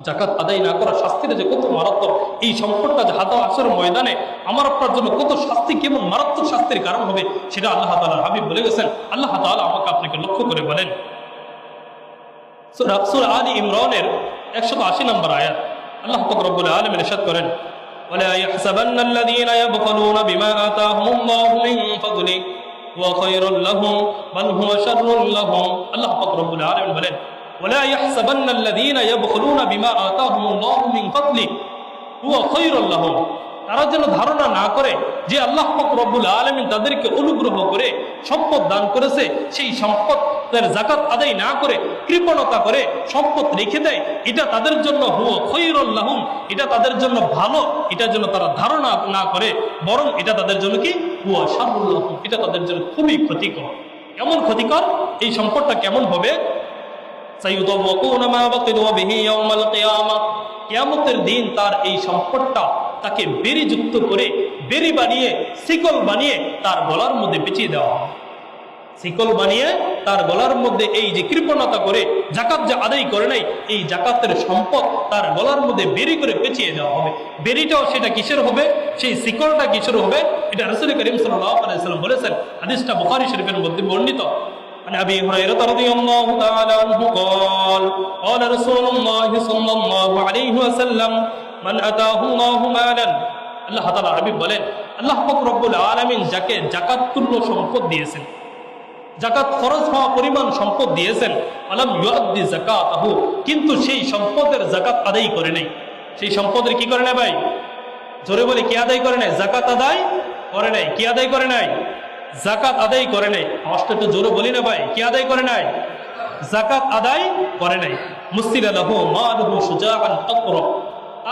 জাকাত আদায় না করা শাস্তিটা যে কত মারাত্মক এই সংকটটা যে হাতা আসর ময়দানে আমার আপনার জন্য কত শাস্তি কেমন মারাত্মক শাস্তির কারণ হবে সেটা আল্লাহ তালা হাবিব বলে গেছেন আল্লাহ তালা আমাকে আপনাকে লক্ষ্য করে বলেন সূরা সূরা আলী ইমরানের একশত আশি নম্বর আয়াত আল্লাহ রব্বুল আলম ইরশাদ করেন ولا يحسبن الذين يبخلون بما آتاهم الله من فضله هو خير لهم بل هو شر لهم الله رب العالمين বলেন ولا يحسبن الذين يبخلون بما آتاهم الله من فضله هو خير لهم তারা যেন ধারণা না করে যে আল্লাহ পাক রব্বুল আলমিন তাদেরকে অনুগ্রহ করে সম্পদ দান করেছে সেই সম্পদের জাকাত আদায় না করে কৃপণতা করে সম্পদ রেখে দেয় এটা তাদের জন্য হুয়া খৈরুল্লাহম এটা তাদের জন্য ভালো এটা যেন তারা ধারণা না করে বরং এটা তাদের জন্য কি হুয়া শাহুল্লাহম এটা তাদের জন্য খুবই ক্ষতিকর কেমন ক্ষতিকর এই সম্পদটা কেমন হবে কিয়ামতের দিন তার এই সম্পদটা তাকে বেরি যুক্ত করে, বেরি বানিয়ে, শিকল বানিয়ে তার গলার মধ্যে পেঁচিয়ে দেওয়া শিকল বানিয়ে তার গলার মধ্যে এই যে কৃপণতা করে, জাকাত যে আদায় করে নাই, এই জাকাতের সম্পদ তার গলার মধ্যে বেরি করে পেঁচিয়ে দেওয়া হবে। বেরিটাও সেটা কিসের হবে? সেই শিকলটা কিসের হবে? এটা রসুল করিম সাল্লাম বলেছেন, হাদিসটা বুখারী শরীফের মধ্যে বর্ণিত। عن ابي هريره رضي الله تعالى عنه قال قال رسول الله صلى الله عليه وسلم من اتاه الله مالا আল্লাহ তাআলা হাবিব বলেন আল্লাহ পাক রব্বুল আলামিন যাকে জাকাত তুল্য সম্পদ দিয়েছেন জাকাত খরচ হওয়া পরিমাণ সম্পদ দিয়েছেন আলাম ইউআদ্দি যাকাতাহু কিন্তু সেই সম্পদের জাকাত আদায় করে নাই সেই সম্পদের কি করে না ভাই জোরে বলে কি আদায় করে নাই জাকাত আদায় করে নাই কি আদায় করে নাই জাকাত আদায় করে নাই। আওয়াজটা একটু জোরে বলি না ভাই, কি আদায় করে নাই? জাকাত আদায় করে নাই। তাকরা।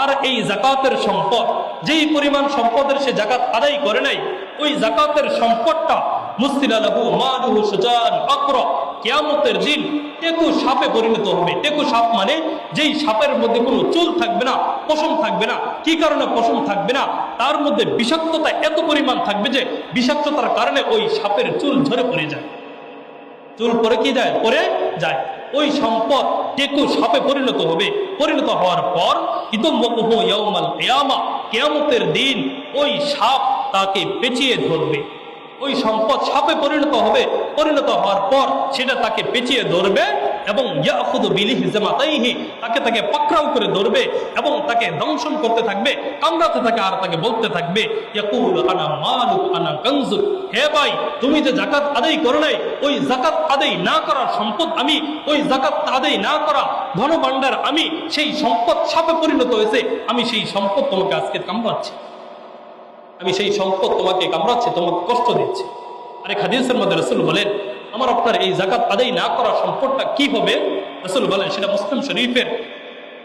আর এই জাকাতের সম্পদ, যেই পরিমাণ সম্পদের সে জাকাত আদায় করে নাই, ওই জাকাতের সম্পদটা মুসিদা আলাহু মালহু সুজাআন তাকরা। কিয়ামতের দিন টেকু সাপে পরিণত হবে। টেকু সাপ মানে যেই সাপের মধ্যে কোনো চুল থাকবে না, পশম থাকবে না। কি কারণে পশম থাকবে না? তার মধ্যে বিষাক্ততা এত পরিমাণ থাকবে যে বিষাক্ততার কারণে ওই সাপের চুল ঝরে পড়ে যায়। চুল পরে কি যায়? পরে যায়। ওই সম্পদ টেকু সাপে পরিণত হবে। পরিণত হওয়ার পর কিয়ামা, কিয়ামতের দিন ওই সাপ তাকে পেঁচিয়ে ধরবে। ওই সম্পদ সাপে পরিণত হবে, পরিণত হওয়ার পর সেটা তাকে পেঁচিয়ে ধরবে এবং তাকে তাকে পাকড়াও করে ধরবে এবং তাকে দংশন করতে থাকবে, কামড়াতে থাকে আর তাকে বলতে থাকবে হে ভাই, তুমি যে জাকাত আদায় করো নাই, ওই জাকাত আদায় না করার সম্পদ আমি, ওই জাকাত আদায় না করা ধন আমি, সেই সম্পদ সাপে পরিণত হয়েছে, আমি সেই সম্পদ তোমাকে আজকে কামড়াচ্ছি। আমি সেই সম্পদ তোমাকে কামড়াচ্ছি তোমাকে কষ্ট দিচ্ছি আরেক হাদিসের মধ্যে রসুল বলেন আমার আপনার এই জাকাত আদায় না করা সম্পদটা কি হবে রসুল বলেন সেটা মুসলিম শরীফের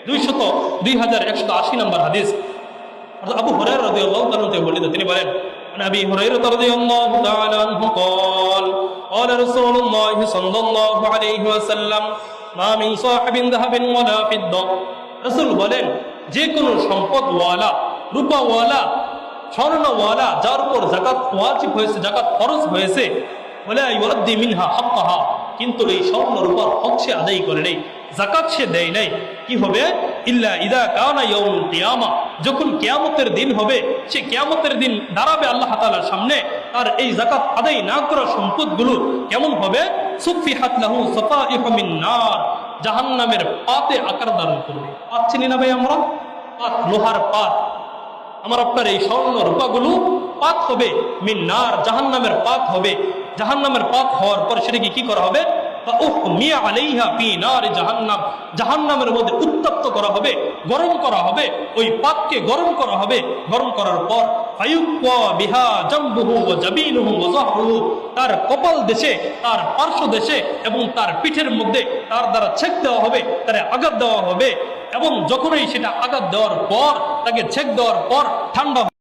দুইশত দুই হাজার একশত আশি নম্বর হাদিস অর্থাৎ আবু হরার রদি আল্লাহ তালতে বর্ণিত তিনি বলেন عن ابي هريره رضي الله تعالى عنه قال قال رسول الله صلى الله عليه وسلم ما من صاحب ذهب ولا فضه রসুল বলেন যে কোনো সম্পদওয়ালা রূপাওয়ালা স্বর্ণওয়ালা যার উপর জাকাত ওয়াজিব হয়েছে জাকাত ফরজ হয়েছে মিনহা হাক্কাহা, কিন্তু এই স্বর্ণ রূপার হক সে আদায় করে নেই জাকাত সে দেয় নাই। কি হবে? ইল্লা ইদা কানা ইয়াউমুল কিয়ামা, যখন কিয়ামতের দিন হবে, সে কিয়ামতের দিন দাঁড়াবে আল্লাহ তাআলার সামনে, আর এই জাকাত আদায় না করা সম্পদগুলো কেমন হবে? সুফিহাত লাহু সাফাইহু মিন নার, জাহান্নামের পাতে আকার ধারণ করবে। পাত চিনি না ভাই আমরা? পাত, লোহার পাত। আমার আপনার এই স্বর্ণ রূপাগুলো পাক হবে, মিন্নার জাহান নামের পাত হবে। জাহান নামের পাত হওয়ার পর সেটাকে কি করা হবে? জাহান্নামের মধ্যে উত্তপ্ত করা হবে, গরম করা হবে, ওই পাতকে গরম করা হবে। গরম করার পর তার কপাল দেশে, তার পার্শ্ব দেশে এবং তার পিঠের মধ্যে তার দ্বারা ছেক দেওয়া হবে, তার আঘাত দেওয়া হবে। এবং যখনই সেটা আঘাত দেওয়ার পর তাকে ছেক দেওয়ার পর ঠান্ডা